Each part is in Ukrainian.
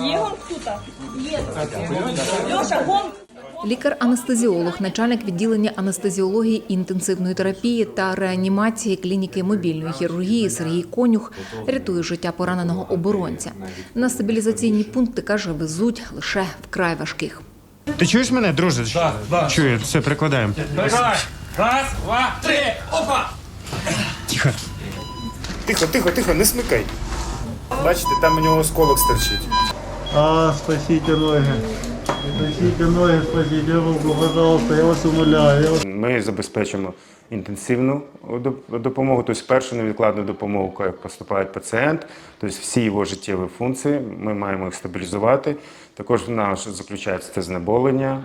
Є гон? Є. Льоша, гон. Лікар-анестезіолог, начальник відділення анестезіології, інтенсивної терапії та реанімації клініки мобільної хірургії Сергій Конюх рятує життя пораненого оборонця. На стабілізаційні пункти каже, везуть лише вкрай важких. Ти чуєш мене, друже? Так, так. Чую, все, прикладаємо. Давай! Раз, два, три! Опа! Тихо. Тихо, тихо, тихо, не смикай. Бачите, там у нього осколок стерчить. А, спасите ноги. Спасите ноги, спасите руку, пожалуйста, я вас умоляю. Я вас... Ми забезпечимо інтенсивну допомогу, тобто першу невідкладну допомогу, коли поступає пацієнт, тобто всі його життєві функції, ми маємо їх стабілізувати. Також в нас заключається це знеболення,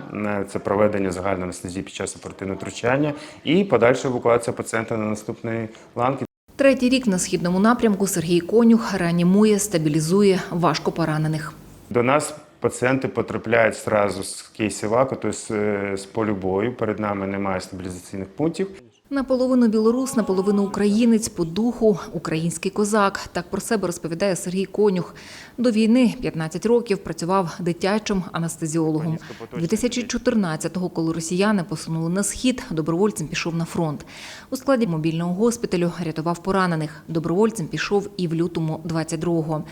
це проведення загальної анестезії під час оперативного втручання і подальша евакуація пацієнта на наступний ланки. Третій рік на східному напрямку Сергій Конюх реанімує, стабілізує важко поранених. До нас пацієнти потрапляють зразу з кейсів АКО, тобто е, з полю бою. Перед нами немає стабілізаційних пунктів. Наполовину білорус, наполовину українець, по духу український козак. Так про себе розповідає Сергій Конюх. До війни 15 років працював дитячим анестезіологом. 2014-го, коли росіяни посунули на схід, добровольцем пішов на фронт. У складі мобільного госпіталю рятував поранених. Добровольцем пішов і в лютому 22-го.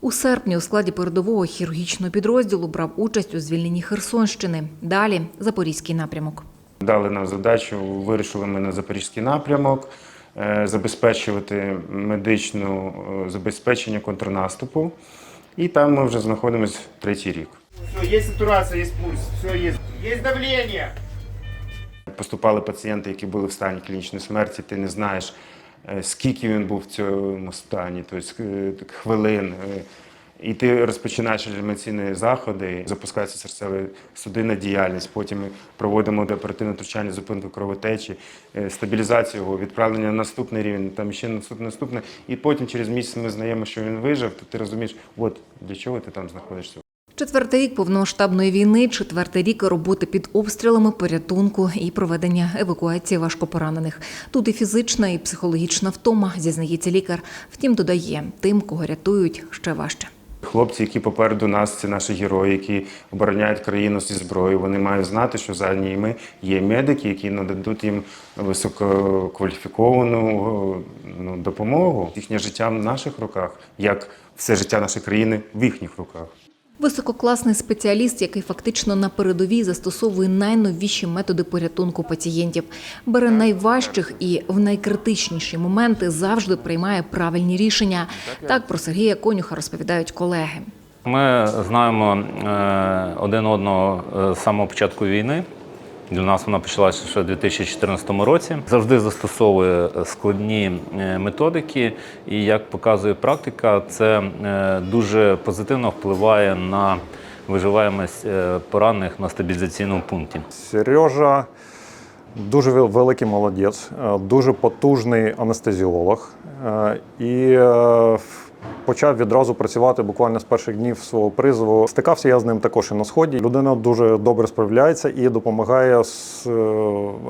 У серпні у складі передового хірургічного підрозділу брав участь у звільненні Херсонщини. Далі Запорізький напрямок. Дали нам задачу, вирішили ми на запорізький напрямок е, забезпечувати медичну е, забезпечення контрнаступу. І там ми вже знаходимося третій рік. Все, есть сатурация, есть пульс, все есть. Есть давление. Поступали пацієнти, які були в стані клінічної смерті. Ти не знаєш, е, скільки він був в цьому стані, тобто е, хвилин. І ти розпочинаєш реанімаційні заходи, запускається серцева судинна діяльність. Потім ми проводимо оперативне втручання, зупинку кровотечі, е, стабілізацію його, відправлення на наступний рівень, там ще наступне, наступне. І потім через місяць ми знаємо, що він вижив, то ти розумієш, от для чого ти там знаходишся. Четвертий рік повномасштабної війни, четвертий рік роботи під обстрілами, порятунку і проведення евакуації важкопоранених. Тут і фізична, і психологічна втома, зізнається лікар. Втім, додає тим, кого рятують, ще важче. Хлопці, які попереду нас, це наші герої, які обороняють країну зі зброєю. Вони мають знати, що за ними є медики, які нададуть їм висококваліфіковану ну, допомогу. Їхнє життя в наших руках, як все життя нашої країни в їхніх руках. Висококласний спеціаліст, який фактично на передовій застосовує найновіші методи порятунку пацієнтів, бере найважчих і в найкритичніші моменти завжди приймає правильні рішення. Так про Сергія Конюха розповідають колеги. Ми знаємо е, один одного е, з самого початку війни. Для нас вона почалася ще у 2014 році. Завжди застосовує складні е, методики, і як показує практика, це е, дуже позитивно впливає на виживаємость е, поранених на стабілізаційному пункті. Сережа дуже великий молодець, е, дуже потужний анестезіолог е, і е, почав відразу працювати буквально з перших днів свого призову. Стикався я з ним також і на сході. Людина дуже добре справляється і допомагає е,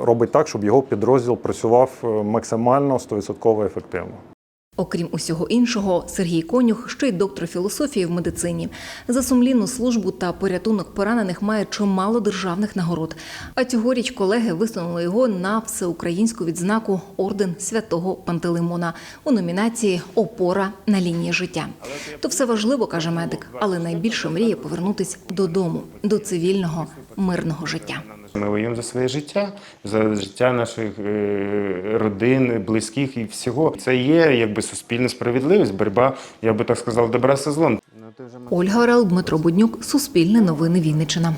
робить так, щоб його підрозділ працював е, максимально 100% ефективно. Окрім усього іншого, Сергій Конюх ще й доктор філософії в медицині. За сумлінну службу та порятунок поранених має чимало державних нагород. А цьогоріч колеги висунули його на всеукраїнську відзнаку орден святого Пантелеймона у номінації Опора на лінії життя. То все важливо, каже медик, але найбільше мріє повернутись додому, до цивільного мирного життя. Ми воюємо за своє життя, за життя наших е, родин, близьких і всього. Це є якби суспільна справедливість, боротьба, я би так сказав, добра зі злом. Ольга Орел, Дмитро Буднюк, Суспільне новини Вінниччина.